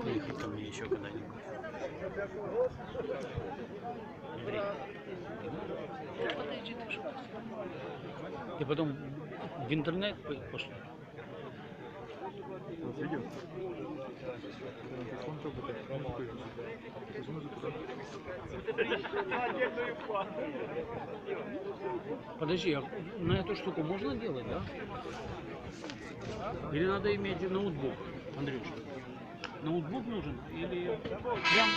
приехать ко мне еще когда-нибудь. Андрей. Ты потом в интернет по- пошли. Подожди, а на эту штуку можно делать, да? Или надо иметь ноутбук, Андрюш? Ноутбук нужен или прям...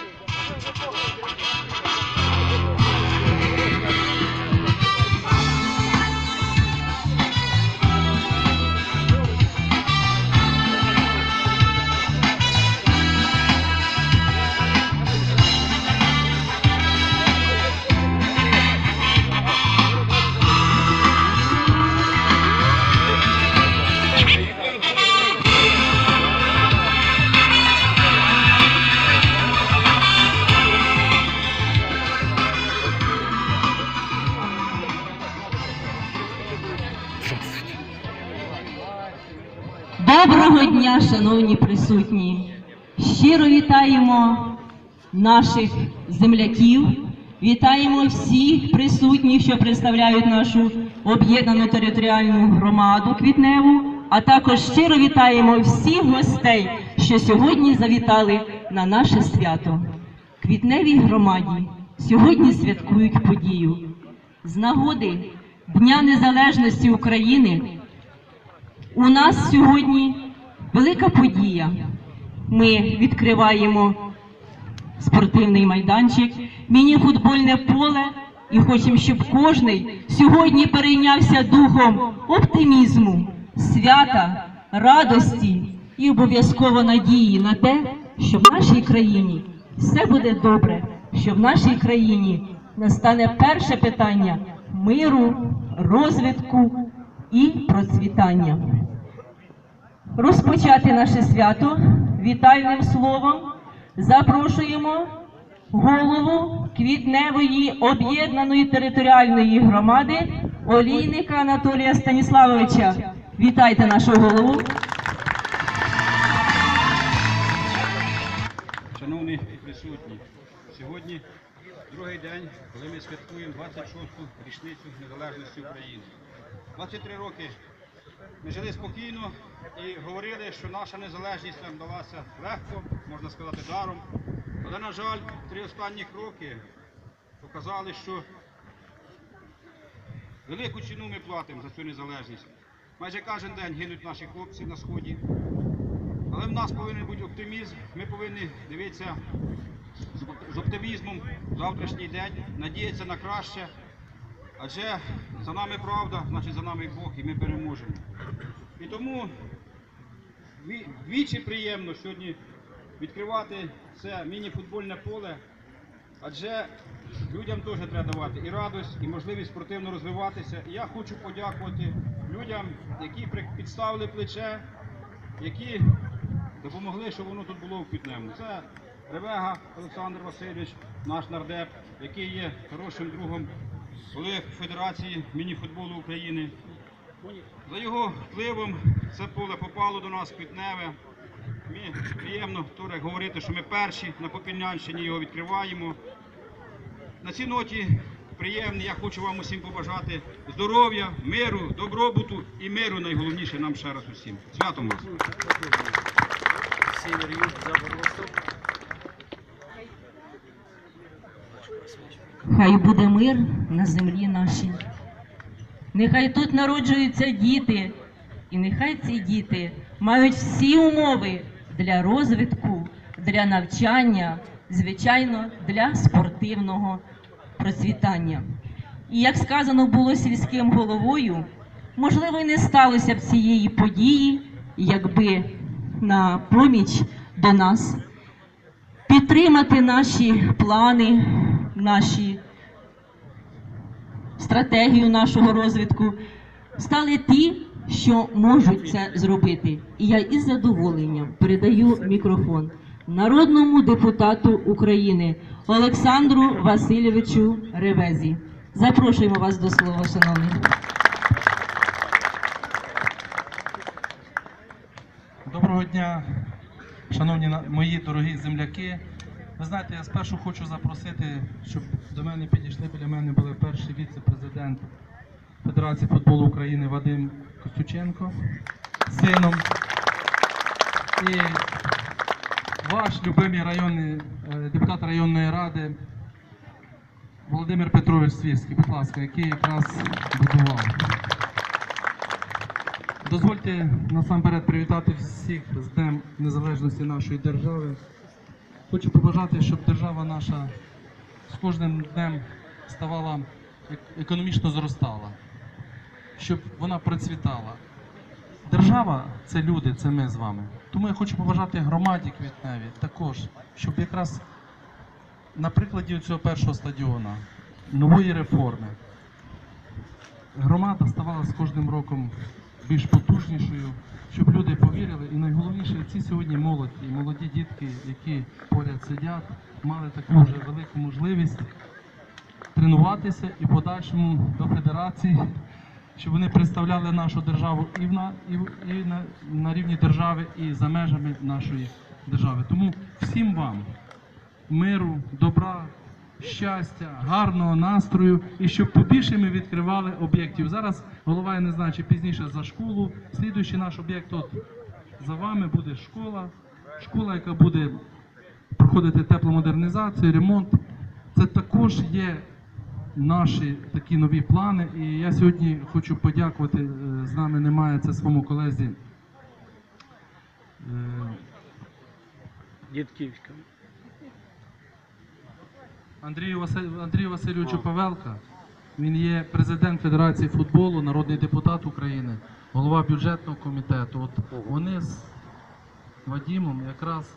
присутні! Щиро вітаємо наших земляків, вітаємо всіх присутніх, що представляють нашу об'єднану територіальну громаду Квітневу, а також щиро вітаємо всіх гостей, що сьогодні завітали на наше свято. Квітневій громаді сьогодні святкують подію. З нагоди Дня Незалежності України у нас сьогодні велика подія. Ми відкриваємо спортивний майданчик, міні-футбольне поле і хочемо, щоб кожний сьогодні перейнявся духом оптимізму, свята, радості і обов'язково надії на те, що в нашій країні все буде добре, що в нашій країні настане перше питання миру, розвитку і процвітання. Розпочати наше свято вітальним словом запрошуємо голову Квітневої об'єднаної територіальної громади Олійника Анатолія Станіславовича. Вітайте нашого голову. Шановні присутні, сьогодні другий день, коли ми святкуємо 26-ту річницю незалежності України. 23 роки ми жили спокійно і говорили, що наша незалежність нам далася легко, можна сказати, даром. Але, на жаль, три останні роки показали, що велику ціну ми платимо за цю незалежність. Майже кожен день гинуть наші хлопці на сході. Але в нас повинен бути оптимізм. Ми повинні дивитися з- оптимізмом завтрашній день, надіятися на краще. Адже за нами правда, значить за нами Бог, і ми переможемо. І тому дві- двічі приємно сьогодні відкривати це міні-футбольне поле. Адже людям теж треба давати і радость, і можливість спортивно розвиватися. І я хочу подякувати людям, які підставили плече, які допомогли, щоб воно тут було в Квітневому. Це Ревега Олександр Васильович, наш нардеп, який є хорошим другом голови Федерації міні-футболу України. За його впливом це поле попало до нас Квітневе. Мені приємно теж говорити, що ми перші на Попільнянщині його відкриваємо. На цій ноті приємні, я хочу вам усім побажати здоров'я, миру, добробуту і миру найголовніше нам ще раз усім. Святом вас! Хай буде мир на землі нашій. Нехай тут народжуються діти, і нехай ці діти мають всі умови для розвитку, для навчання, звичайно, для спортивного процвітання. І як сказано було сільським головою, можливо, і не сталося б цієї події, якби на поміч до нас підтримати наші плани, наші стратегію нашого розвитку, стали ті, що можуть це зробити. І я із задоволенням передаю мікрофон народному депутату України Олександру Васильовичу Ревезі. Запрошуємо вас до слова, шановні. Доброго дня, шановні мої дорогі земляки. Ви знаєте, я спершу хочу запросити, щоб до мене підійшли біля мене були перший віце-президент Федерації футболу України Вадим Костюченко сином. І ваш любимий районний е, депутат районної ради Володимир Петрович Свірський, будь ласка, який якраз будував. Дозвольте насамперед привітати всіх з Днем Незалежності нашої держави. Хочу побажати, щоб держава наша з кожним днем ставала економічно зростала, щоб вона процвітала. Держава це люди, це ми з вами. Тому я хочу побажати громаді квітневі також, щоб якраз на прикладі цього першого стадіона, нової реформи, громада ставала з кожним роком більш потужнішою, щоб люди повірили. І найголовніше, ці сьогодні молоді, і молоді дітки, які поряд сидять, мали таку вже велику можливість тренуватися і подальшому до федерації, щоб вони представляли нашу державу і, на, і, і на, на рівні держави, і за межами нашої держави. Тому всім вам миру, добра, щастя, гарного настрою і щоб побільше ми відкривали об'єктів. Зараз голова, я не знаю, чи пізніше за школу. Слідуючий наш об'єкт от за вами буде школа. Школа, яка буде проходити тепломодернізацію, ремонт. Це також є наші такі нові плани. І я сьогодні хочу подякувати. е, З нами немає це своєму колезі. е, Дітківська. Андрію, Василь... Андрію Васильовичу Павелка. Він є президент Федерації футболу, народний депутат України, голова бюджетного комітету. От вони з Вадімом якраз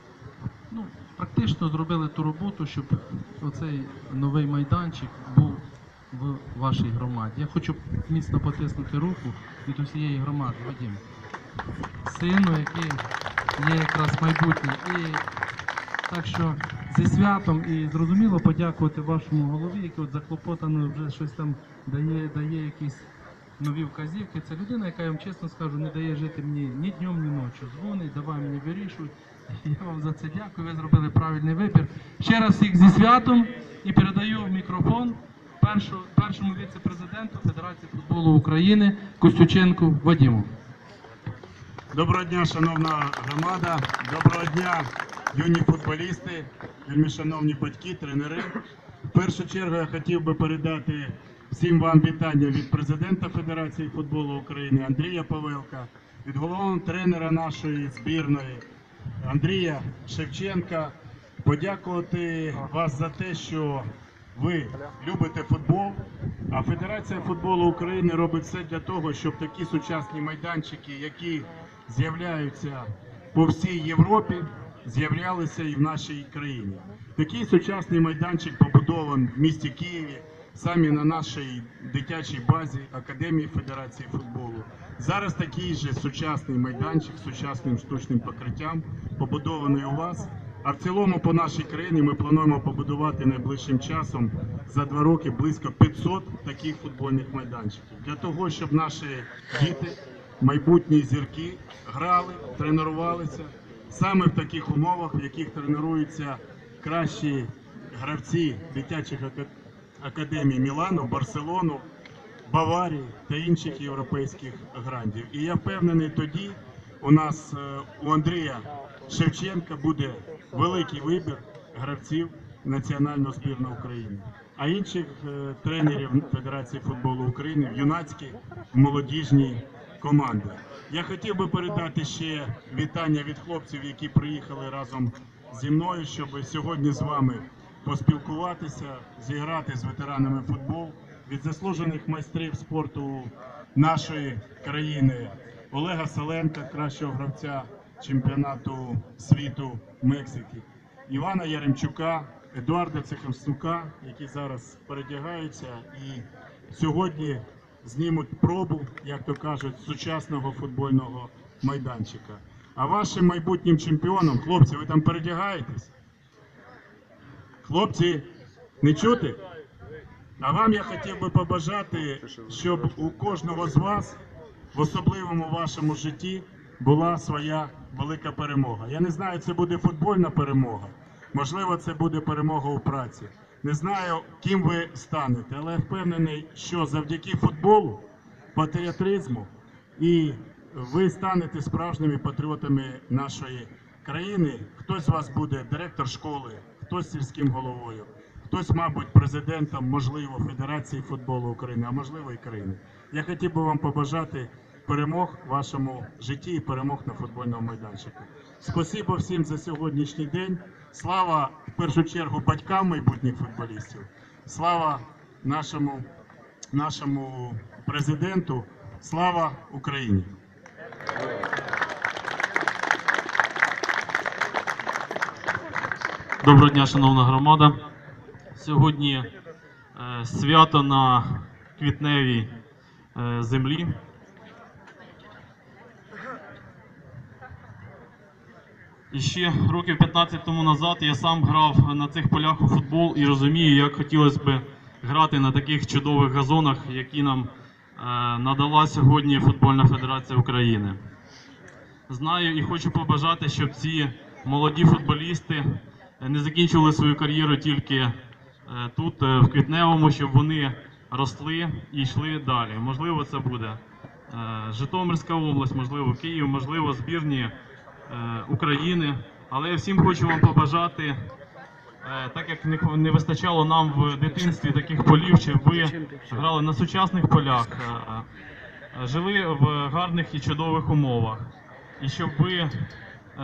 ну, практично зробили ту роботу, щоб оцей новий майданчик був в вашій громаді. Я хочу міцно потиснути руку від усієї громади, Вадім. Сину, який є якраз майбутнє. І так що зі святом і зрозуміло подякувати вашому голові, який от заклопотано вже щось там дає, дає якісь нові вказівки. Це людина, яка я вам чесно скажу, не дає жити мені ні днем, ні ночі. Дзвонить, давай мені вирішуй. Я вам за це дякую. Ви зробили правильний вибір. Ще раз всіх зі святом і передаю мікрофон першу, першому віце-президенту Федерації футболу України Костюченку Вадиму. Доброго дня, шановна громада. Доброго дня, юні футболісти, вельми шановні батьки, тренери. В першу чергу я хотів би передати всім вам вітання від президента Федерації футболу України Андрія Павелка, від головного тренера нашої збірної Андрія Шевченка. Подякувати вас за те, що ви любите футбол, а Федерація футболу України робить все для того, щоб такі сучасні майданчики, які з'являються по всій Європі, з'являлися і в нашій країні. Такий сучасний майданчик побудований в місті Києві, самі на нашій дитячій базі Академії Федерації футболу. Зараз такий же сучасний майданчик з сучасним штучним покриттям побудований у вас. А в цілому по нашій країні ми плануємо побудувати найближчим часом за два роки близько 500 таких футбольних майданчиків для того, щоб наші діти, майбутні зірки, грали, тренувалися саме в таких умовах, в яких тренуються кращі гравці дитячих академій Мілану, Барселону, Баварії та інших європейських грандів. І я впевнений, тоді у нас е, у Андрія Шевченка буде великий вибір гравців національної збірної України, а інших е, тренерів Федерації футболу України в юнацькі, в молодіжні команди. Я хотів би передати ще вітання від хлопців, які приїхали разом зі мною, щоб сьогодні з вами поспілкуватися, зіграти з ветеранами футбол від заслужених майстрів спорту нашої країни. Олега Саленка, кращого гравця чемпіонату світу Мексики, Івана Яремчука, Едуарда Цеховстука, які зараз передягаються. І сьогодні знімуть пробу, як то кажуть, сучасного футбольного майданчика. А вашим майбутнім чемпіоном, хлопці, ви там передягаєтесь? Хлопці, не чути? А вам я хотів би побажати, щоб у кожного з вас в особливому вашому житті була своя велика перемога. Я не знаю, це буде футбольна перемога. Можливо, це буде перемога у праці. Не знаю, ким ви станете, але я впевнений, що завдяки футболу, патріотизму і ви станете справжніми патріотами нашої країни. Хтось з вас буде директор школи, хтось сільським головою, хтось, мабуть, президентом, можливо, Федерації футболу України, а можливо і країни. Я хотів би вам побажати перемог в вашому житті і перемог на футбольному майданчику. Спасибо всім за сьогоднішній день. Слава першу чергу батькам майбутніх футболістів. Слава нашому, нашому президенту. Слава Україні! Доброго дня, шановна громада. Сьогодні е, свято на квітневій е, землі. І ще років 15 тому назад я сам грав на цих полях у футбол і розумію, як хотілося б грати на таких чудових газонах, які нам е, надала сьогодні Футбольна Федерація України. Знаю і хочу побажати, щоб ці молоді футболісти не закінчували свою кар'єру тільки е, тут, е, в Квітневому, щоб вони росли і йшли далі. Можливо, це буде Житомирська область, можливо, Київ, можливо, збірні України. Але я всім хочу вам побажати, е, так як не вистачало нам в дитинстві таких полів, щоб ви грали на сучасних полях, е, е, жили в гарних і чудових умовах. І щоб ви е,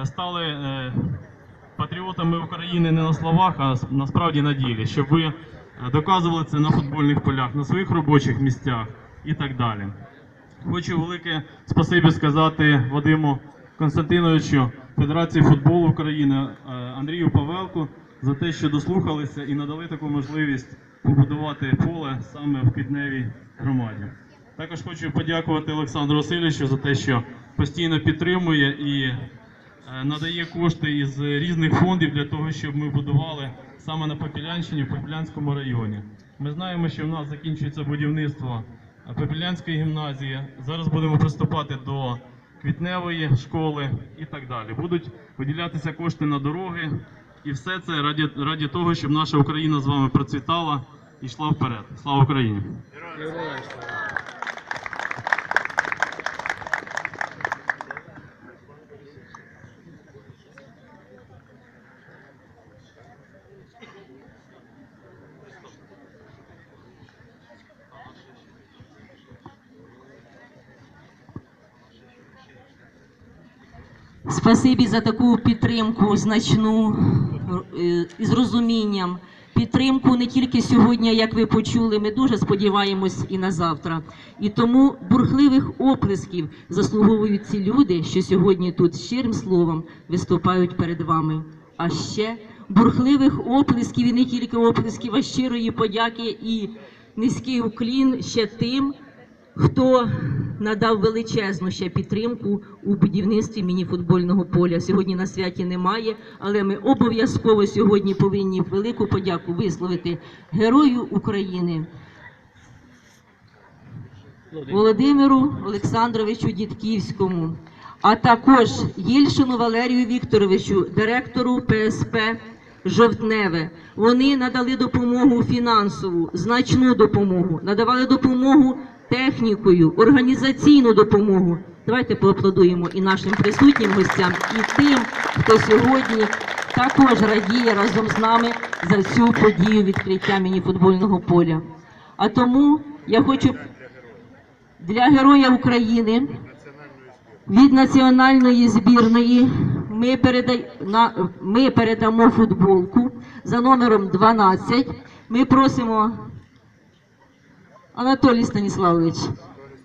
стали е, патріотами України не на словах, а насправді на ділі, щоб ви е, доказували це на футбольних полях, на своїх робочих місцях і так далі. Хочу велике спасибі сказати Вадиму Константиновичу Федерації футболу України е, Андрію Павелку за те, що дослухалися і надали таку можливість побудувати поле саме в Квітневій громаді. Також хочу подякувати Олександру Васильовичу за те, що постійно підтримує і е, надає кошти із різних фондів для того, щоб ми будували саме на Попілянщині, в Попілянському районі. Ми знаємо, що в нас закінчується будівництво Попілянської гімназії. Зараз будемо приступати до квітневої школи і так далі. Будуть виділятися кошти на дороги, і все це раді, раді того, щоб наша Україна з вами процвітала і йшла вперед. Слава Україні! Спасибі за таку підтримку значну е, і з розумінням. Підтримку не тільки сьогодні, як ви почули, ми дуже сподіваємось і на завтра. І тому бурхливих оплесків заслуговують ці люди, що сьогодні тут щирим словом виступають перед вами. А ще бурхливих оплесків і не тільки оплесків, а щирої подяки і низький уклін ще тим, хто надав величезну ще підтримку у будівництві мініфутбольного поля. Сьогодні на святі немає, але ми обов'язково сьогодні повинні велику подяку висловити герою України Володимиру Олександровичу Дідківському, а також Єльшину Валерію Вікторовичу, директору ПСП Жовтневе. Вони надали допомогу фінансову, значну допомогу, надавали допомогу технікою, організаційну допомогу. Давайте поаплодуємо і нашим присутнім гостям, і тим, хто сьогодні також радіє разом з нами за цю подію відкриття мініфутбольного поля. А тому я хочу для Героя України від національної збірної ми, передай, ми передамо футболку за номером 12. Ми просимо Анатолій Станіславович,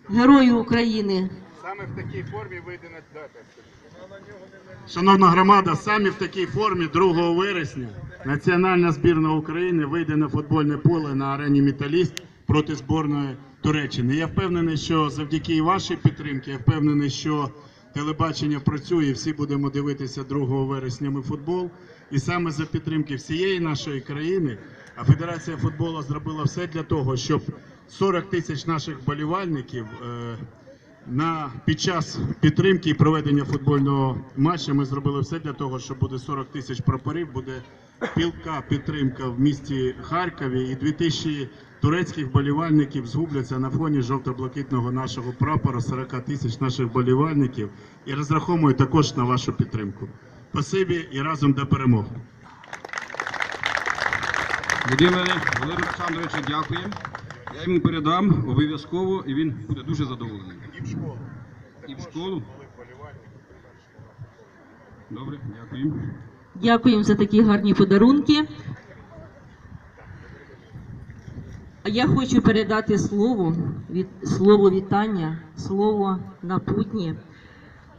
Герою України. Саме в такій формі вийде на дата. Шановна громада, саме в такій формі 2 вересня національна збірна України вийде на футбольне поле на арені Металіст проти зборної Туреччини. Я впевнений, що завдяки вашій підтримці, я впевнений, що телебачення працює, і всі будемо дивитися 2 вересня ми футбол. І саме за підтримки всієї нашої країни, а Федерація футболу зробила все для того, щоб 40 тисяч наших болівальників. Е, На, під час підтримки і проведення футбольного матчу ми зробили все для того, що буде 40 тисяч прапорів, буде пілка підтримка в місті Харкові і 2000 турецьких болівальників згубляться на фоні жовто-блакитного нашого прапора, 40 тисяч наших болівальників. І розраховую також на вашу підтримку. Спасибі і разом до перемоги. Володимире Олександровичу, дякую. Я йому передам обов'язково і він буде дуже задоволений. І в школу. І в школу. Добре, дякую. Дякуємо за такі гарні подарунки. А я хочу передати слово, від, слово вітання, слово напутнє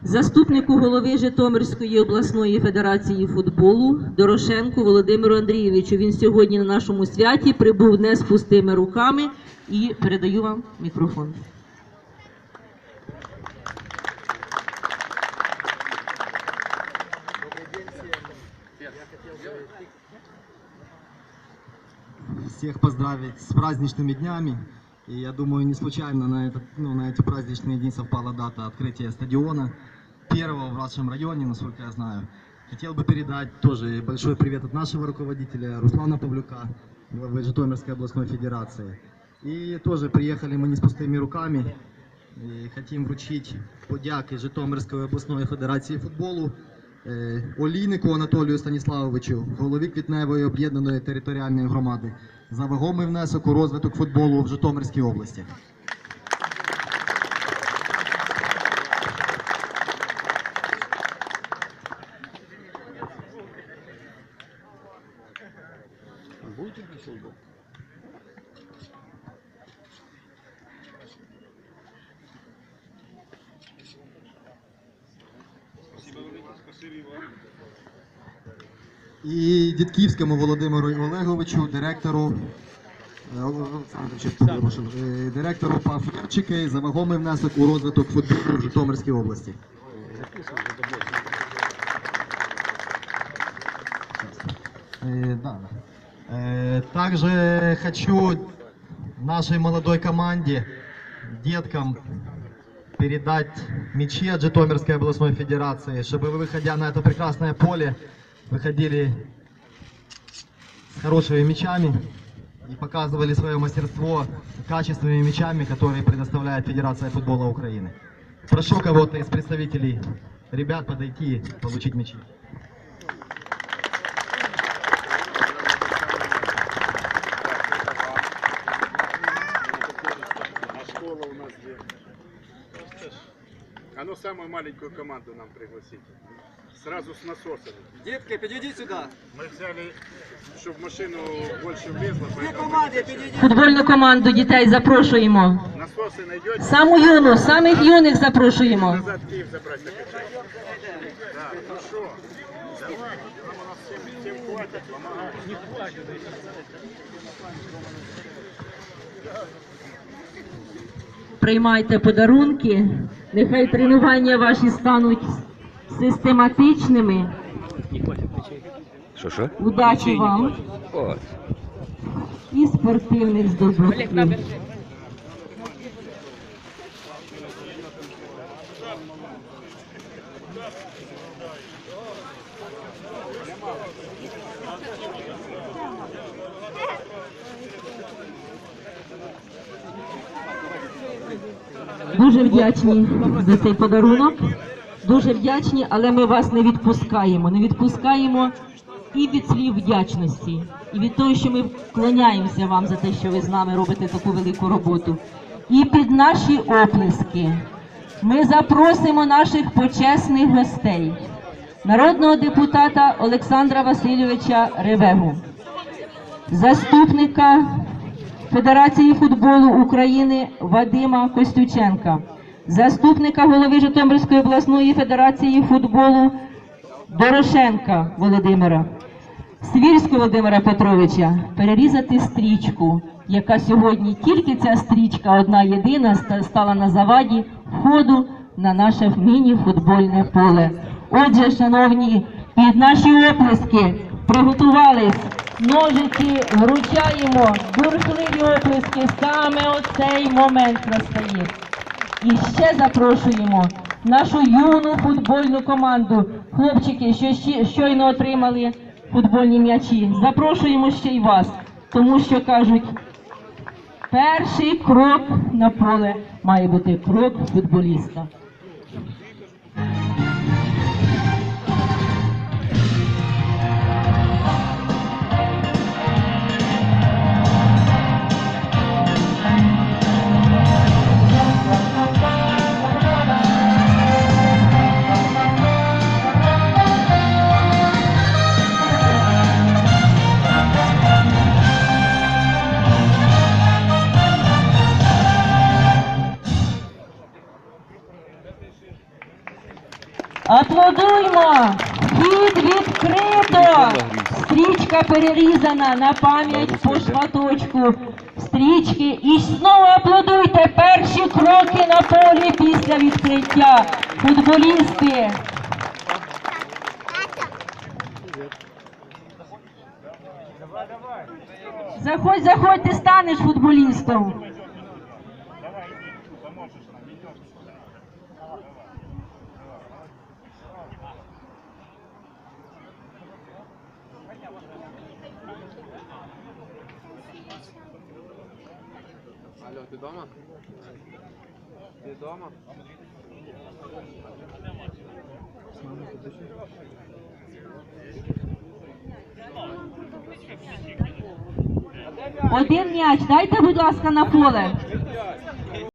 заступнику голови Житомирської обласної федерації футболу Дорошенку Володимиру Андрійовичу. Він сьогодні на нашому святі прибув не з пустими руками і передаю вам мікрофон. всех поздравить с праздничными днями. И я думаю, не случайно на, этот, ну, на эти праздничные дни совпала дата открытия стадиона, первого в вашем районе, насколько я знаю. Хотел бы передать тоже большой привет от нашего руководителя Руслана Павлюка, главы Житомирской областной федерации. И тоже приехали мы не с пустыми руками. І хотім вручити подяки Житомирської обласної федерації футболу е, Олійнику Анатолію Станіславовичу, голові Квітневої об'єднаної територіальної громади, за вагомий внесок у розвиток футболу в Житомирській області. І Дідківському Володимиру Олеговичу, директору. е, е, Директору Пафчики за вагомий внесок у розвиток футболу в Житомирській області. Э, Также хочу нашей молодой команде, деткам, передать мячи от Житомирской областной федерации, чтобы вы, выходя на это прекрасное поле, выходили с хорошими мячами и показывали свое мастерство качественными мячами, которые предоставляет Федерация футбола Украины. Прошу кого-то из представителей ребят подойти и получить мячи. самую маленькую команду нам пригласите. Сразу с насосами. Детка, подойди сюда. Мы взяли, чтобы машину больше влезло, Две поэтому команды, подойди. Футбольну команду дітей запрошуємо. насосы найдете, Саму юну, самих юних запрошуємо. назад в Киев забрать накачать. Да, ну что, давай, нам у нас всем, всем хватит, помогай. Приймайте подарунки. Нехай тренування ваші стануть систематичними. Що що? Удачі вам і спортивних здобутків. Дуже вдячні за цей подарунок. Дуже вдячні, але ми вас не відпускаємо. Не відпускаємо і від слів вдячності, і від того, що ми вклоняємося вам за те, що ви з нами робите таку велику роботу. І під наші оплески ми запросимо наших почесних гостей, народного депутата Олександра Васильовича Ревегу, заступника Федерації футболу України Вадима Костюченка, заступника голови Житомирської обласної федерації футболу Дорошенка Володимира, Свірського Володимира Петровича перерізати стрічку, яка сьогодні тільки ця стрічка, одна єдина, стала на заваді входу на наше міні-футбольне поле. Отже, шановні, під наші оплески приготувались. Ножиці вручаємо бурхливі оплески. Саме оцей момент настає. І ще запрошуємо нашу юну футбольну команду. Хлопчики, що щойно отримали футбольні м'ячі. Запрошуємо ще й вас, тому що кажуть, перший крок на поле має бути крок футболіста. Перерізана на пам'ять по шматочку стрічки. І знову аплодуйте перші кроки на полі після відкриття. Футболісти. Заходь, заходь, ти станеш футболістом. М'яч, дайте, будь ласка, на поле.